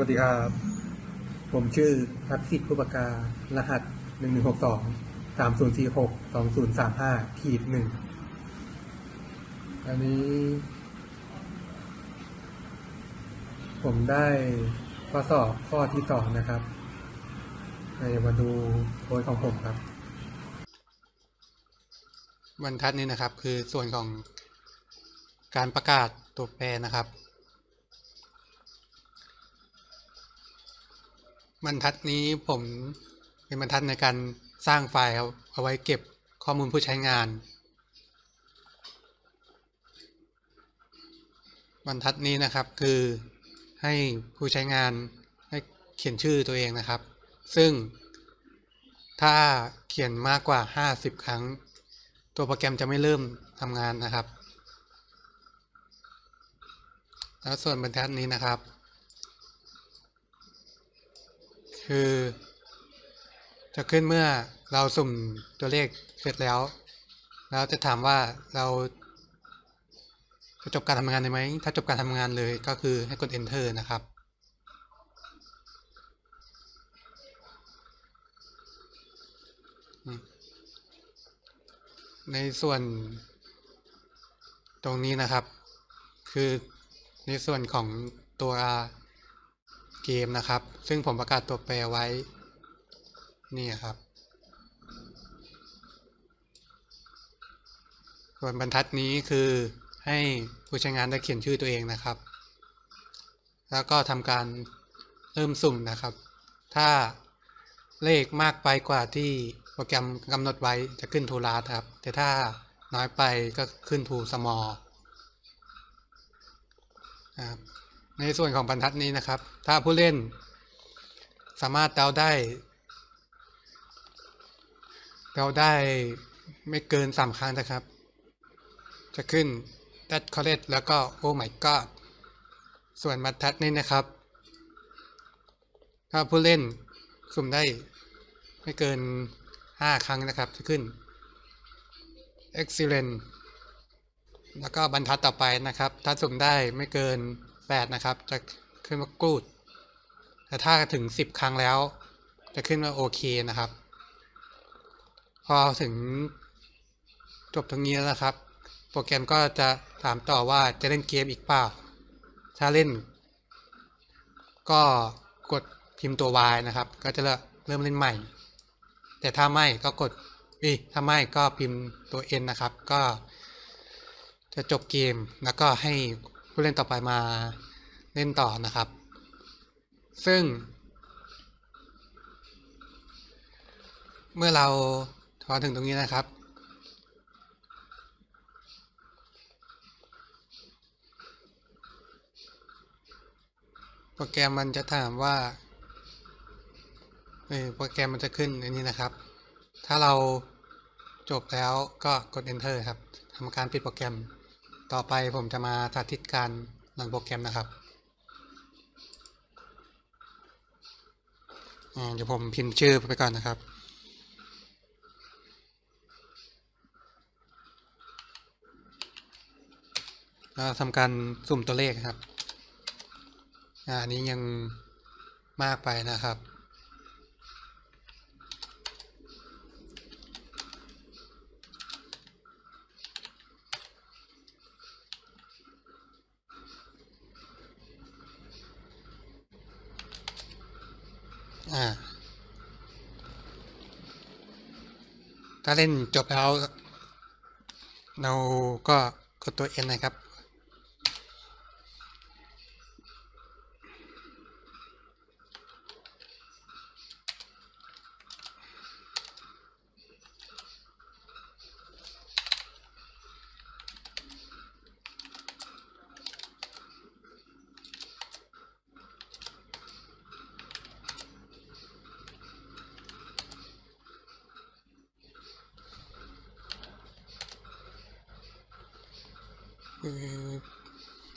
วัสดีครับ ผมชื่อทักษิตผู้ประการหัสหนึ่งหนึ่งหกสองสามศูนย์สี่หกสองศูนย์สามห้าขีดหนึ่งอันนี้ ผมได้ข้อสอบข้อที่สองนะครับเดี๋ยวมาดูโพสของผมครับ บรรทัดนี้นะครับคือส่วนของการประกาศตัวแปรนะครับ บรรทัดนี้ผมเป็นบรรทัดในการสร้างไฟล์ครับเอาไว้เก็บข้อมูลผู้ใช้งาน บรรทัดนี้นะครับคือให้ผู้ใช้งานให้เขียนชื่อตัวเองนะครับ ซึ่งถ้าเขียนมากกว่า 50 ครั้ง ตัวโปรแกรมจะไม่เริ่มทำงานนะครับ แล้วส่วนบรรทัดนี้นะครับ คือ จะขึ้นเมื่อเราสุ่มตัวเลขเสร็จแล้ว แล้วจะถามว่าเราจะจบการทำงานเลยไหม ถ้าจบการทำงานเลยก็คือให้กด enter นะครับ ในส่วนตรงนี้นะครับ คือในส่วนของตัว เกมนะครับ ซึ่งผมประกาศตัวแปรไว้ นี่ครับ ส่วนบรรทัดนี้คือให้ผู้ใช้งานได้เขียนชื่อตัวเองนะครับ แล้วก็ทำการเริ่มสุ่มนะครับ ถ้าเลขมากไปกว่าที่โปรแกรมกำหนดไว้จะขึ้นทูลาครับ แต่ถ้าน้อยไปก็ขึ้นทูสมอลครับ ในส่วนของบรรทัดนี้นะครับ ถ้าผู้เล่น สามารถเดาได้เดาได้ไม่เกินสามครั้งนะครับ จะขึ้น that correct แล้วก็ oh my god ส่วนบรรทัดนี้นะครับ ถ้าผู้เล่นสุ่มได้ไม่เกิน 5 ครั้งนะครับ จะขึ้น excellent แล้วก็บรรทัดต่อไปนะครับ ถ้าสุ่มได้ไม่เกิน 8 นะครับ จะขึ้นว่า good แต่ถ้าถึง 10 ครั้งแล้ว จะขึ้นว่าโอเคนะครับ พอถึงจบตรงนี้แล้วนะครับ โปรแกรมก็จะถามต่อว่าจะเล่นเกมอีกเปล่า ถ้าเล่น ก็กดพิมพ์ตัว Y นะครับ ก็จะเริ่มเล่นใหม่ แต่ถ้าไม่ก็กดอีถ้าไม่ก็พิมพ์ตัว N นะครับ ก็จะจบเกมแล้วก็ให้ ผู้เล่นต่อไปมาเล่นต่อนะครับ ซึ่ง เมื่อเราพอถึงตรงนี้นะครับ โปรแกรมมันจะถามว่าโปรแกรมมันจะขึ้นอันนี้นะครับ ถ้าเราจบแล้วก็กด enter ครับทำการปิดโปรแกรม ต่อไปผมจะมาสาธิตการรันโปรแกรมนะครับเดี๋ยวผมพิมพ์ชื่อไปก่อนนะครับ แล้วทำการสุ่มตัวเลขครับ อันนี้ยังมากไปนะครับ อ่า ถ้าเล่นจบแล้ว เราก็กดตัวเอ็นนะครับ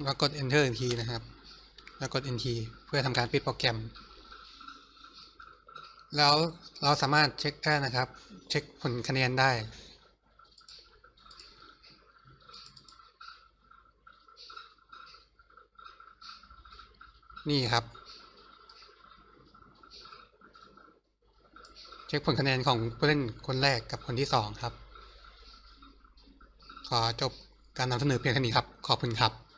เรากด enter อีกทีนะครับ แล้วกด enter เพื่อทำการปิดโปรแกรม แล้วเราสามารถเช็คได้นะครับ เช็คผลคะแนนได้นี่ครับ เช็คผลคะแนนของผู้เล่นคนแรกกับคนที่สองครับ ขอจบ การนำเสนอเพียงเท่านี้ครับ ขอบคุณครับ